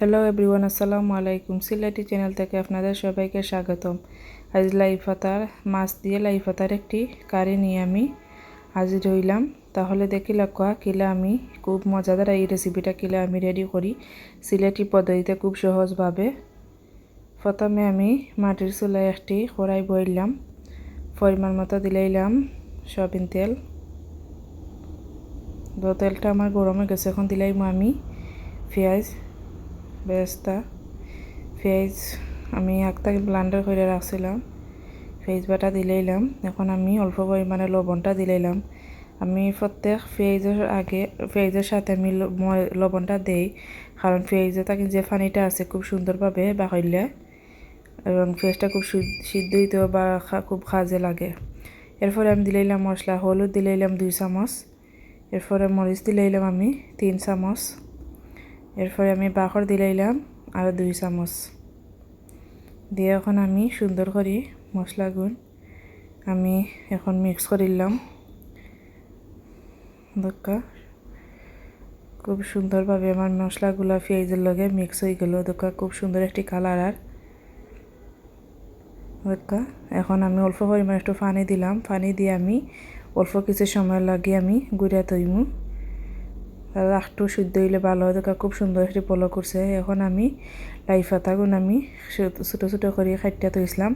Hello everyone আসসালামু আলাইকুম Sylheti channel থেকে আপনাদের সবাইকে স্বাগতম। আজ লাইফ পাতার, মাছ দিয়ে লাইফ পাতার একটি কারি নিয়ে আমি হাজির হইলাম। তাহলে দেখি লক্ষ্য, কিলা আমি খুব মজাদার এই রেসিপিটা কিলা আমি রেডি করি। সিলেটি পদ্ধতিতে খুব সহজভাবে। প্রথমে আমি মাটির চুলায় একটি কড়াই বইলাম। পরিমাণ মতো দিলাইলাম সয়াবিন তেল। তেলটা আমার গরমে গেছে, এখন দিলাইম আমি পেঁয়াজ। বেরেস্তা পেঁয়াজ আমি একটাকে ব্লান্ডার করে রাখছিলাম। পেঁয়াজ বাটা দিলাইলাম এখন আমি অল্প পরিমাণে লবণটা দিলাইলাম আমি প্রত্যেক পেঁয়াজের আগে পেঁয়াজের সাথে আমি লবণটা দেই। কারণ পেঁয়াজে তাকে যে পানিটা আছে খুব সুন্দরভাবে বাকইলে এবং পেঁয়াজটা খুব সিদ্ধ হইতেও বা খুব খাজে লাগে। এরপরে আমি দিলাইলাম মশলা। হলুদ দিলাইলাম দুই চামচ। এরপরে মরিচ দিলাইলাম আমি তিন চামচ। এরপরে আমি বাখর দিলাইলাম আর দুই চামচ। দিয়ে এখন আমি সুন্দর করে মশলাগুন আমি এখন মিক্স করিলাম দোকা খুব সুন্দরভাবে আমার মশলাগুলো পেঁয়াজের লগে মিক্স হয়ে গেল। দোকা খুব সুন্দর একটি কালার আর দোকা এখন আমি অল্প পরিমাণ একটু পানি দিলাম। পানি দিয়ে আমি অল্প কিছু সময় লাগিয়ে আমি গুড়া তৈমু। রাখটু শুদ্ধ হইলে ভালো হয়। খুব সুন্দর একটি পলো করছে। এখন আমি লাই পাতাগুন আমি ছোটো ছোটো করে খাইটা থইছিলাম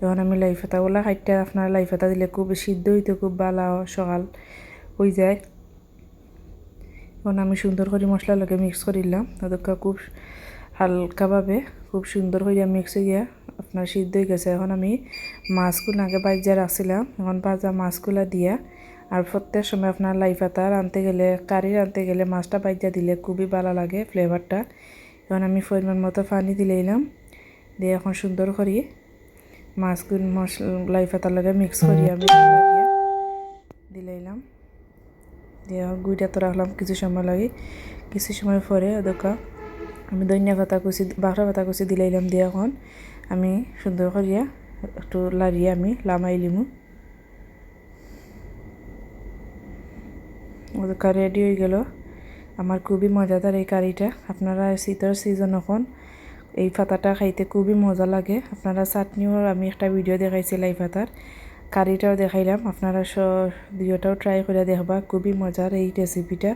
এখন আমি লাই পাতাগুলা খাইটা আপনার লাই পাতা দিলে খুব সিদ্ধ হইতে খুব ভালো সকাল হয়ে যায়। এখন আমি সুন্দর করে মশলা লগে মিক্স করিলাম তাদেরকে খুব হালকাভাবে খুব সুন্দর হয়ে মিক্স হইয়া আপনার সিদ্ধ হয়ে গেছে। এখন আমি মাছগুলো আগে বাইজা রাখছিলাম। এখন বাজা মাছগুলা দিয়া আর প্রত্যেক সময় আপনার লাই পাতা রাঁধতে গেলে কারি রাঁধতে গেলে মাছটা বাইজা দিলে খুবই ভালো লাগে ফ্লেভারটা এখন আমি পরিমাণ মতো পানি দিলাইলাম দিয়ে এখন সুন্দর করি। মাছগুলো মশলা লাই পাতার লগে মিক্স করি আমি। দিলাইলাম দিয়ে গুইটা তো রাখলাম কিছু সময় লাগে। কিছু সময় পরে দোকা আমি ধনিয়া পাতা কুচি বাখরা পাতা কুচি দিলাইলাম দিয়ে এখন আমি সুন্দর করিয়া একটু লাড়িয়ে আমি লামাই লিমু। রেডি হয়ে গেল। আমার খুবই মজাদার এই কারিটা আপনারা শীতের সিজন এখন, এই পাতাটা খাইতে খুবই মজা লাগে। আপনারা চাটনিও আমি একটা ভিডিও দেখাইছিলাম এই পাতার কারিটাও দেখাইলাম। আপনারা স দুইটাও ট্রাই করে দেখবা। খুবই মজার এই রেসিপিটা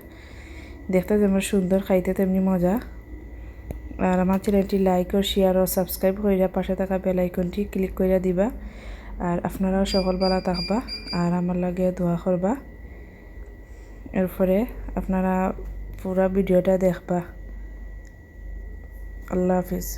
দেখতে যেমন সুন্দর, খাইতে তেমনি মজা। আর আমার চ্যানেলটি লাইক ও শেয়ার ও সাবস্ক্রাইব করে পাশে থাকা বেল আইকনটি ক্লিক করে দিবা। আর আপনারাও সকলবেলা থাকবা। আর আমার লাগে দোয়া করবা। এরপরে আপনারা পুরা ভিডিওটা দেখবা। আল্লাহ হাফিজ।